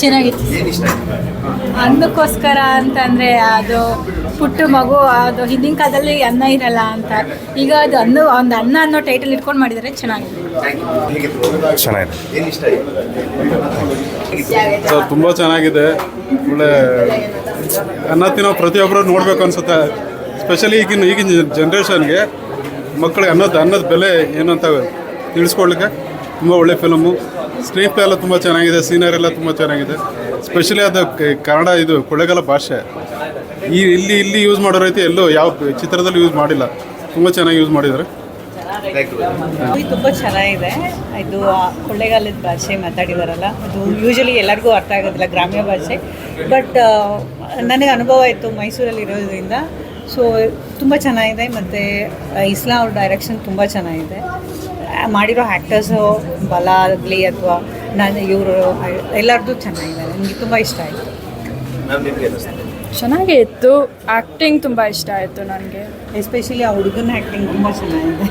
ಚೆನ್ನಾಗಿತ್ತು. ಏನು ಇಷ್ಟ ಆಯ್ತು ಅನ್ನಕ್ಕೋಸ್ಕರ ಅಂತಂದರೆ ಅದು ಪುಟ್ಟು ಮಗು ಅದು ಹಿಂದಿನ ಕಾಲದಲ್ಲಿ ಅನ್ನ ಇರಲ್ಲ ಅಂತ. ಈಗ ಅದು ಅನ್ನ ಒಂದು ಅನ್ನ ಅನ್ನೋ ಟೈಟಲ್ ಇಟ್ಕೊಂಡು ಮಾಡಿದರೆ ಚೆನ್ನಾಗಿದೆ ಥ್ಯಾಂಕ್ ಯು ಚೆನ್ನಾಗಿದೆ. ಏನು ಇಷ್ಟ ಆಯ್ತು ಸರ್ ತುಂಬ ಚೆನ್ನಾಗಿದೆ. ಒಳ್ಳೆ ಅನ್ನ ತಿನ್ನೋ ಪ್ರತಿಯೊಬ್ಬರು ನೋಡಬೇಕು ಅನ್ಸುತ್ತೆ. ಸ್ಪೆಷಲಿ ಈಗಿನ ಈಗಿನ ಜನ್ರೇಷನ್ಗೆ ಮಕ್ಕಳಿಗೆ ಅನ್ನದ ಅನ್ನದ ಬೆಲೆ ಏನು ಅಂತ ತಿಳಿಸ್ಕೊಡ್ಲಿಕ್ಕೆ ತುಂಬ ಒಳ್ಳೆ ಫಿಲಮು ಸ್ಕ್ರೀನ್ ಪ್ಲೇ ಎಲ್ಲ ತುಂಬ ಚೆನ್ನಾಗಿದೆ ಸೀನರಿ ಎಲ್ಲ ತುಂಬ ಚೆನ್ನಾಗಿದೆ. ಸ್ಪೆಷಲಿ ಅದು ಕನ್ನಡ ಇದು ಕೊಳ್ಳೆಗಾಲ ಭಾಷೆ. ಈ ಇಲ್ಲಿ ಇಲ್ಲಿ ಯೂಸ್ ಮಾಡೋ ರೀತಿ ಎಲ್ಲೂ ಯಾವ ಚಿತ್ರದಲ್ಲಿ ಯೂಸ್ ಮಾಡಿಲ್ಲ. ತುಂಬ ಚೆನ್ನಾಗಿ ಯೂಸ್ ಮಾಡಿದ್ದಾರೆ. ತುಂಬ ಚೆನ್ನಾಗಿದೆ. ಇದು ಕೊಳ್ಳೆಗಾಲದ ಭಾಷೆ ಮಾತಾಡಿದಾರಲ್ಲ. ಅದು ಯೂಶಲಿ ಎಲ್ಲರಿಗೂ ಅರ್ಥ ಆಗೋದಿಲ್ಲ ಗ್ರಾಮ್ಯ ಭಾಷೆ. ಬಟ್ ನನಗೆ ಅನುಭವ ಇತ್ತು ಮೈಸೂರಲ್ಲಿ ಇರೋದ್ರಿಂದ. ಸೊ ತುಂಬ ಚೆನ್ನಾಗಿದೆ ಮತ್ತು ಇಸ್ಲಾ ಅವ್ರ ಡೈರೆಕ್ಷನ್ ತುಂಬ ಚೆನ್ನಾಗಿದೆ. ಮಾಡಿರೋ ಆ್ಯಕ್ಟರ್ಸು ಬಲ ಆಗಲಿ ಅಥವಾ ನಾನು ಇವರು ಎಲ್ಲರದ್ದು ಚೆನ್ನಾಗಿದೆ ನನಗೆ ತುಂಬ ಇಷ್ಟ ಆಯಿತು? ಚೆನ್ನಾಗೇ ಇತ್ತು. ಆ್ಯಕ್ಟಿಂಗ್ ತುಂಬ ಇಷ್ಟ ಆಯಿತು ನನಗೆ. ಎಸ್ಪೆಷಲಿ ಆ ಹುಡುಗನ ಆ್ಯಕ್ಟಿಂಗ್ ತುಂಬ ಚೆನ್ನಾಗಿದೆ.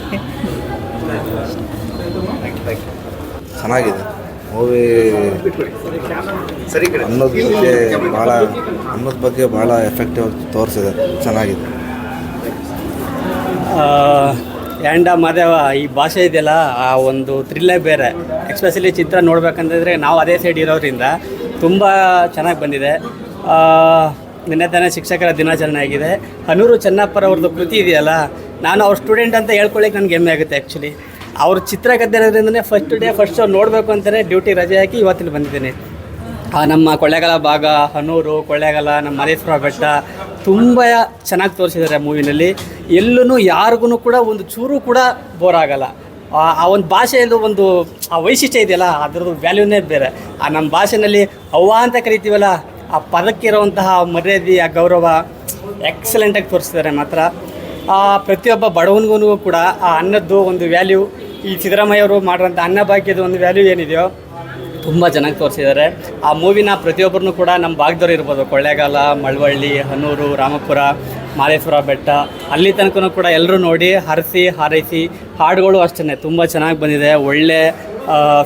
ಚೆನ್ನಾಗಿದೆ. ಮೂವಿ ಅನ್ನೋದ ಬಗ್ಗೆ ಭಾಳ ಅನ್ನೋದ್ ಬಗ್ಗೆ ಭಾಳ ಎಫೆಕ್ಟಿವ್ ಆಗಿ ತೋರಿಸಿದೆ. ಚೆನ್ನಾಗಿದೆ. ಆ್ಯಂಡ್ ಮಾದೇವ ಈ ಭಾಷೆ ಇದೆಯಲ್ಲ, ಆ ಒಂದು ಥ್ರಿಲ್ಲೇ ಬೇರೆ. ಎಕ್ಸ್ಪೆಷಲಿ ಚಿತ್ರ ನೋಡ್ಬೇಕಂತಂದರೆ ನಾವು ಅದೇ ಸೈಡ್ ಇರೋದ್ರಿಂದ ತುಂಬ ಚೆನ್ನಾಗಿ ಬಂದಿದೆ. ನಿನ್ನೆ ತಾನೇ ಶಿಕ್ಷಕರ ದಿನಾಚರಣೆ ಆಗಿದೆ. ಹನೂರು ಚೆನ್ನಪ್ಪರವ್ರದ್ದು ಕೃತಿ ಇದೆಯಲ್ಲ, ನಾನು ಅವ್ರ ಸ್ಟೂಡೆಂಟ್ ಅಂತ ಹೇಳ್ಕೊಳ್ಳಿಕ್ಕೆ ನನಗೆ ಹೆಮ್ಮೆ ಆಗುತ್ತೆ ಆ್ಯಕ್ಚುಲಿ ಅವ್ರ ಚಿತ್ರಕಥೆ ಇರೋದ್ರಿಂದನೇ ಫಸ್ಟ್ ಡೇ ಫಸ್ಟ್ ಶೋ ನೋಡಬೇಕು ಅಂತಲೇ ಡ್ಯೂಟಿ ರಜೆ ಹಾಕಿ ಇವತ್ತಿಲ್ಲಿ ಬಂದಿದ್ದೀನಿ. ನಮ್ಮ ಕೊಳ್ಳೇಗಾಲ ಭಾಗ, ಹನೂರು, ಕೊಳ್ಳೇಗಾಲ, ನಮ್ಮ ಮಲೇಶ್ವರ ಬೆಟ್ಟ ತುಂಬ ಚೆನ್ನಾಗಿ ತೋರಿಸಿದ್ದಾರೆ ಮೂವಿನಲ್ಲಿ. ಎಲ್ಲೂ ಯಾರಿಗೂ ಕೂಡ ಒಂದು ಚೂರು ಕೂಡ ಬೋರ್ ಆಗಲ್ಲ. ಆ ಆ ಒಂದು ಭಾಷೆಯಲ್ಲೂ ಒಂದು ಆ ವೈಶಿಷ್ಟ್ಯ ಇದೆಯಲ್ಲ ಅದರದ್ದು ವ್ಯಾಲ್ಯೂನೇ ಬೇರೆ. ಆ ನಮ್ಮ ಭಾಷೆನಲ್ಲಿ ಅವ್ವ ಅಂತ ಕರಿತೀವಲ್ಲ ಆ ಪದಕ್ಕಿರುವಂತಹ ಮರ್ಯಾದೆ ಆ ಗೌರವ ಎಕ್ಸಲೆಂಟಾಗಿ ತೋರಿಸಿದ್ದಾರೆ ಮಾತ್ರ. ಆ, ಪ್ರತಿಯೊಬ್ಬ ಬಡವನಿಗೂ ಕೂಡ ಆ ಅನ್ನದ್ದು ಒಂದು ವ್ಯಾಲ್ಯೂ ಈ ಸಿದ್ದರಾಮಯ್ಯ ಅವರು ಮಾಡಿರೋಂಥ ಅನ್ನಭಾಗ್ಯದ ಒಂದು ವ್ಯಾಲ್ಯೂ ಏನಿದೆಯೋ ತುಂಬ ಚೆನ್ನಾಗಿ ತೋರಿಸಿದ್ದಾರೆ. ಆ ಮೂವಿನ ಪ್ರತಿಯೊಬ್ಬರನ್ನು ಕೂಡ ನಮ್ಮ ಭಾಗದವ್ರು ಇರ್ಬೋದು. ಕೊಳ್ಳೇಗಾಲ, ಮಳವಳ್ಳಿ, ಹನೂರು, ರಾಮಪುರ ಮಾದೇಶ್ವರ ಬೆಟ್ಟ. ಅಲ್ಲಿ ತನಕ ಕೂಡ ಎಲ್ಲರೂ ನೋಡಿ ಹರಿಸಿ, ಹಾರೈಸಿ ಹಾಡುಗಳು ಅಷ್ಟೇ ತುಂಬ ಚೆನ್ನಾಗಿ ಬಂದಿದೆ. ಒಳ್ಳೆ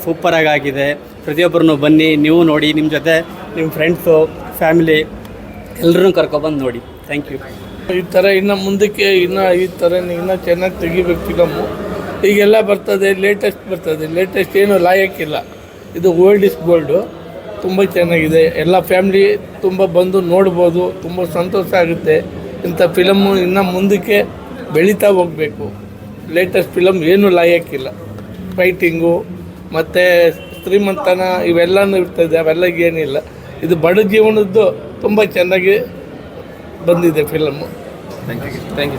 ಸೂಪರಾಗಿ ಆಗಿದೆ. ಪ್ರತಿಯೊಬ್ಬರನ್ನು ಬನ್ನಿ, ನೀವು ನೋಡಿ, ನಿಮ್ಮ ಜೊತೆ ನಿಮ್ಮ ಫ್ರೆಂಡ್ಸು ಫ್ಯಾಮಿಲಿ ಎಲ್ಲರೂ ಕರ್ಕೊಬಂದು ನೋಡಿ. ಥ್ಯಾಂಕ್ ಯು ಈ ಥರ ಇನ್ನು ಮುಂದಕ್ಕೆ ಇನ್ನು ಈ ಥರ ಇನ್ನೂ ಚೆನ್ನಾಗಿ ತೆಗಿಬೇಕು ಫಿಲಮು ಈಗೆಲ್ಲ ಬರ್ತದೆ ಲೇಟೆಸ್ಟ್ ಬರ್ತದೆ. ಲೇಟೆಸ್ಟ್ ಏನು ಲಾಯಕ್ಕಿಲ್ಲ. ಇದು ಓಲ್ಡ್ ಇಸ್ ಗೋಲ್ಡು ತುಂಬ ಚೆನ್ನಾಗಿದೆ. ಎಲ್ಲ ಫ್ಯಾಮ್ಲಿ ತುಂಬ ಬಂದು ನೋಡ್ಬೋದು. ತುಂಬ ಸಂತೋಷ ಆಗುತ್ತೆ. ಇಂಥ ಫಿಲಮ್ಮು ಇನ್ನು ಮುಂದಕ್ಕೆ ಬೆಳೀತಾ ಹೋಗಬೇಕು. ಲೇಟೆಸ್ಟ್ ಫಿಲಮ್ ಏನು ಲಾಯಕ್ಕಿಲ್ಲ. ಫೈಟಿಂಗು ಮತ್ತು ಶ್ರೀಮಂತನ ಇವೆಲ್ಲನೂ ಇರ್ತದೆ. ಅವೆಲ್ಲ ಏನಿಲ್ಲ. ಇದು ಬಡ ಜೀವನದ್ದು ತುಂಬ ಚೆನ್ನಾಗಿ ಬಂದಿದೆ film thank you thank you